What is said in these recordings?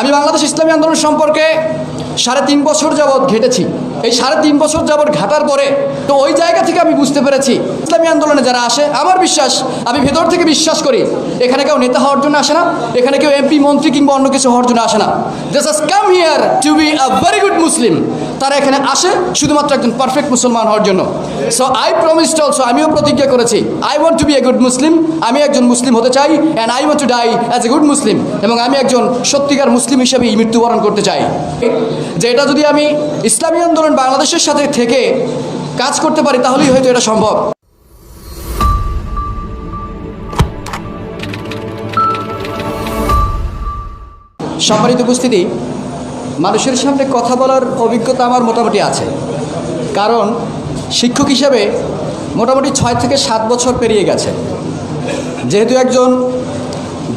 আমি বাংলাদেশ ইসলামী আন্দোলন সম্পর্কে সাড়ে তিন বছর যাবৎ ঘেটেছি। এই সাড়ে তিন বছর যাবৎ ঘাটার পরে তো ওই জায়গা থেকে আমি বুঝতে পেরেছি, ইসলামী আন্দোলনে যারা আসে, আমার বিশ্বাস, আমি ভেতর থেকে বিশ্বাস করি, এখানে কেউ নেতা হওয়ার জন্য আসে না, এখানে কেউ এমপি, মন্ত্রী কিংবা অন্য কিছু হওয়ার জন্য আসে না। Just come here to be a very good Muslim তারা এখানে আসে শুধুমাত্র একজন পারফেক্ট মুসলমান হওয়ার জন্য। সো আই প্রমিসড অলসো আমিও প্রতিজ্ঞা করেছি। I want to be a good Muslim আমি একজন মুসলিম হতে চাই and I want to die as a good Muslim এবং আমি একজন সত্যিকার মুসলিম হিসেবেই মৃত্যুবরণ করতে চাই। যে এটা যদি আমি ইসলামী আন্দোলন বাংলাদেশের সাথে থেকে কাজ করতে পারি, তাহলেই হয়তো এটা সম্ভব। সম্মানিত উপস্থিতি মানুষের সামনে কথা বলার অভিজ্ঞতা আমার মোটামুটি আছে। কারণ শিক্ষক হিসাবে মোটামুটি ছয় থেকে সাত বছর পেরিয়ে গেছে। যেহেতু একজন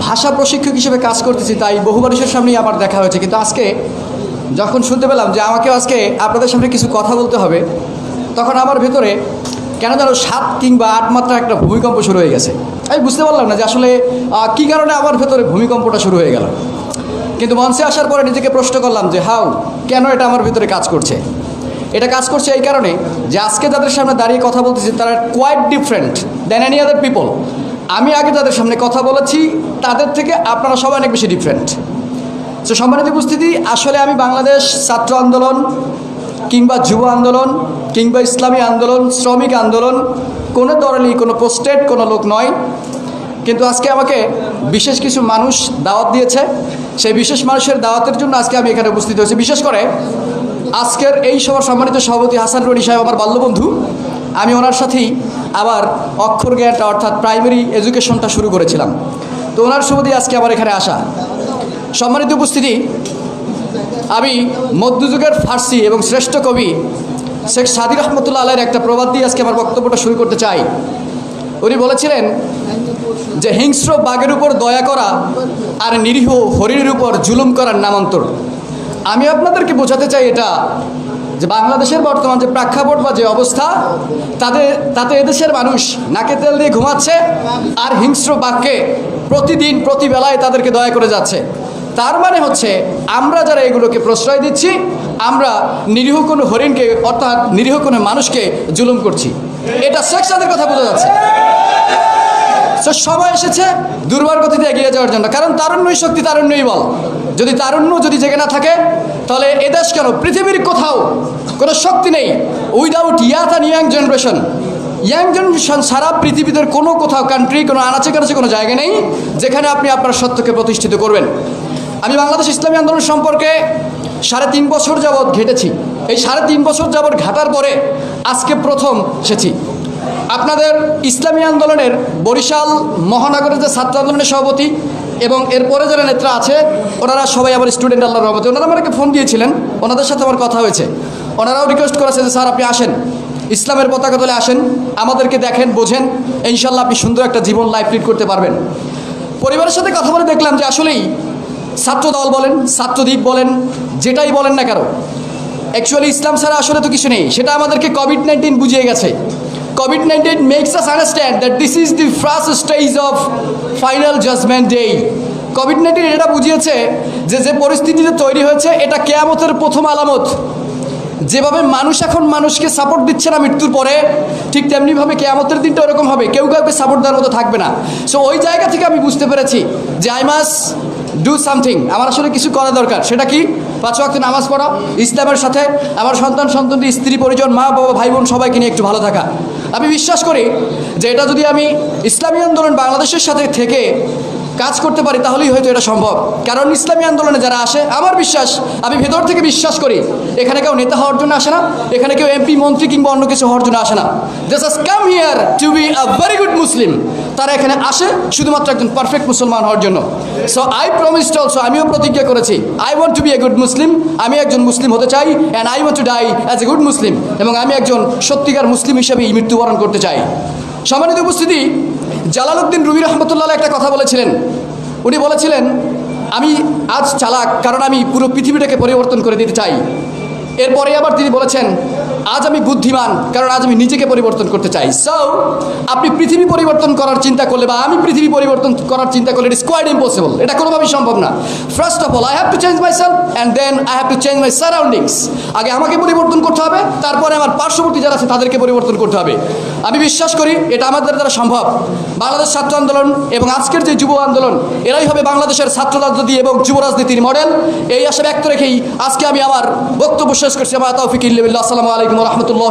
ভাষা প্রশিক্ষক হিসেবে কাজ করতেছি, তাই বহু মানুষের সামনেই আমার দেখা হয়েছে। কিন্তু আজকে যখন শুনতে পেলাম যে আমাকেও আজকে আপনাদের সামনে কিছু কথা বলতে হবে, তখন আমার ভেতরে কেন যেন সাত কিংবা আট মাত্রা একটা ভূমিকম্প শুরু হয়ে গেছে। আমি বুঝতে পারলাম না যে আসলে কী কারণে আমার ভেতরে ভূমিকম্পটা শুরু হয়ে গেল। কিন্তু মঞ্চে আসার পরে নিজেকে প্রশ্ন করলাম যে হাউ কেন এটা আমার ভিতরে কাজ করছে? এটা কাজ করছে এই কারণে যে আজকে যাদের সামনে দাঁড়িয়ে কথা বলতেছি, তারা quite different than any other people আমি আগে যাদের সামনে কথা বলেছি, তাদের থেকে আপনারা সবাই অনেক বেশি ডিফারেন্ট তো সম্মানিত উপস্থিতি, আসলে আমি বাংলাদেশ ছাত্র আন্দোলন কিংবা যুব আন্দোলন কিংবা ইসলামী আন্দোলন, শ্রমিক আন্দোলন, কোনো দলেরই কোনো পোস্টেড কোনো লোক নয়। কিন্তু আজকে আমাকে বিশেষ কিছু মানুষ দাওয়াত দিয়েছে। সেই বিশেষ মানুষের দাওয়াতের জন্য আজকে আমি এখানে উপস্থিত হয়েছি। বিশেষ করে আজকের এই সভার সম্মানিত সভাপতি হাসান রনি সাহেব, আমার বাল্যবন্ধু। আমি ওনার সাথেই আবার অক্ষর জ্ঞানটা, অর্থাৎ প্রাইমারি এডুকেশনটা শুরু করেছিলাম। তো ওনার সুবাদে আজকে আমার এখানে আসা। সম্মানিত উপস্থিতি, আমি মধ্যযুগের ফার্সি এবং শ্রেষ্ঠ কবি শেখ সাদির রহমতুল্লাহ আলের একটা প্রবাদ দিয়ে আজকে আমার বক্তব্যটা শুরু করতে চাই। উনি বলেছিলেন যে হিংস্র বাঘের উপর দয়া করা আর নিরীহ হরিণের উপর জুলুম করার নামান্তর। আমি আপনাদেরকে বোঝাতে চাই এটা যে বাংলাদেশের বর্তমান যে প্রেক্ষাপট বা যে অবস্থা তাদের তাতে এদেশের মানুষ নাকে তেল দিয়ে ঘুমাচ্ছে আর হিংস্র বাঘকে প্রতিদিন প্রতি বেলায় তাদেরকে দয়া করে যাচ্ছে। তার মানে হচ্ছে আমরা যারা এগুলোকে প্রশ্রয় দিচ্ছি, আমরা নিরীহ কোনো হরিণকে অর্থাৎ নিরীহ কোনো মানুষকে জুলুম করছি। এটা সেক্সাদের কথা বোঝা যাচ্ছে। তো সবাই এসেছে দুর্বার গতিতে এগিয়ে যাওয়ার জন্য। কারণ তারুণ্যই শক্তি, তারুণ্যই বল। যদি তারুণ্য যদি জেগে না থাকে, তাহলে এদেশ কেন? পৃথিবীর কোথাও কোনো শক্তি নেই। Without youth and young generation. Young generation সারা পৃথিবীতে কোনো কোথাও কান্ট্রি কোনো আনাচে কানাচে কোনো জায়গা নেই যেখানে আপনি আপনার সত্যকে প্রতিষ্ঠিত করবেন। আমি বাংলাদেশ ইসলামী আন্দোলন সম্পর্কে সাড়ে তিন বছর যাবৎ ঘেটেছি। এই সাড়ে তিন বছর যাবৎ ঘাটার পরে আজকে প্রথম এসেছি। আপনাদের ইসলামী আন্দোলনের বরিশাল মহানগরের যে ছাত্র আন্দোলনের সভাপতি এবং এরপরে যারা নেতা আছে, ওনারা সবাই আমার স্টুডেন্ট আল্লাহ রহমতে। ওনারা আমাকে ফোন দিয়েছিলেন, ওনাদের সাথে আমার কথা হয়েছে। ওনারাও রিকোয়েস্ট করেছে যে, স্যার, আপনি আসেন। ইসলামের পতাকা তলে আসেন, আমাদেরকে দেখেন, বোঝেন। ইনশাল্লাহ আপনি সুন্দর একটা জীবন লাইফ লিড করতে পারবেন। পরিবারের সাথে কথা বলে দেখলাম যে, আসলেই ছাত্র দল বলেন ছাত্রদ্বীপ বলেন, যেটাই বলেন না কেন অ্যাকচুয়ালি ইসলাম ছাড়া আসলে তো কিছু নেই। সেটা আমাদেরকে কোভিড নাইন্টিন বুঝিয়ে গেছে। COVID nineteen makes us understand that this is the first stage of final judgement day COVID nineteen এটা বুঝিয়েছে যে যে পরিস্থিতিতে তৈরি হয়েছে, এটা কেয়ামতের প্রথম আলামত। যেভাবে মানুষ এখন মানুষকে সাপোর্ট দিচ্ছে না মৃত্যুর পরে, ঠিক তেমনিভাবে কেয়ামতের দিনটা ওরকম হবে। কেউ কাউকে সাপোর্ট দেওয়ার মতো থাকবে না। সো ওই জায়গা থেকে আমি বুঝতে পেরেছি যে আই মাস ডু সামথিং আমার আসলে কিছু করা দরকার। সেটা কি? পাঁচ ওয়াক্ত নামাজ পড়া, ইসলামের সাথে আমার সন্তান সন্তানটি স্ত্রী, পরিজন, মা, বাবা, ভাই, বোন, সবাইকে নিয়ে একটু ভালো থাকা। আমি বিশ্বাস করি যে এটা যদি আমি ইসলামী আন্দোলন বাংলাদেশের সাথে থেকে কাজ করতে পারি তাহলেই হয়তো এটা সম্ভব। কারণ ইসলামী আন্দোলনে যারা আসে, আমার বিশ্বাস, আমি ভেতর থেকে বিশ্বাস করি, এখানে কেউ নেতা হওয়ার জন্য আসে না, এখানে কেউ এমপি মন্ত্রী কিংবা অন্য কিছু হওয়ার জন্য আসে না। This has come here to be a very good Muslim তারা এখানে আসে শুধুমাত্র একজন পারফেক্ট মুসলমান হওয়ার জন্য। সো আই প্রমিসড অলসো আমিও প্রতিজ্ঞা করেছি I want to be a good Muslim আমি একজন মুসলিম হতে চাই and I want to die as a good Muslim এবং আমি একজন সত্যিকার মুসলিম হিসেবেই মৃত্যুবরণ করতে চাই। সম্মানিত উপস্থিতি জালালউদ্দিন রুবি রহমতুল্লাহ একটা কথা বলেছিলেন। উনি বলেছিলেন, আমি আজ চালাক, কারণ আমি পুরো পৃথিবীটাকে পরিবর্তন করে দিতে চাই। এরপরে আবার তিনি বলেছেন আজ আমি বুদ্ধিমান, কারণ আজ আমি নিজেকে পরিবর্তন করতে চাই। সো আপনি পৃথিবী পরিবর্তন করার চিন্তা করলে বা আমি পৃথিবী পরিবর্তন করার চিন্তা করলে ইট ইস কোয়াইট ইম্পসিবল এটা কোনোভাবেই সম্ভব না। First of all I have to change myself and then I have to change my surroundings আগে আমাকে পরিবর্তন করতে হবে, তারপরে আমার পার্শ্ববর্তী যারা আছে তাদেরকে পরিবর্তন করতে হবে। আমি বিশ্বাস করি, এটা আমাদের দ্বারা সম্ভব। বাংলাদেশ ছাত্র আন্দোলন এবং আজকের যে যুব আন্দোলন, এরাই হবে বাংলাদেশের ছাত্র রাজনীতি এবং যুব রাজনীতির মডেল এই আশা ব্যক্ত রেখেই আজকে আমি আমার বক্তব্য শেষ করছি। আমার তৌফিক ইল্লাহ আসসালামু আলাইকুম। রহমতুল্লাহ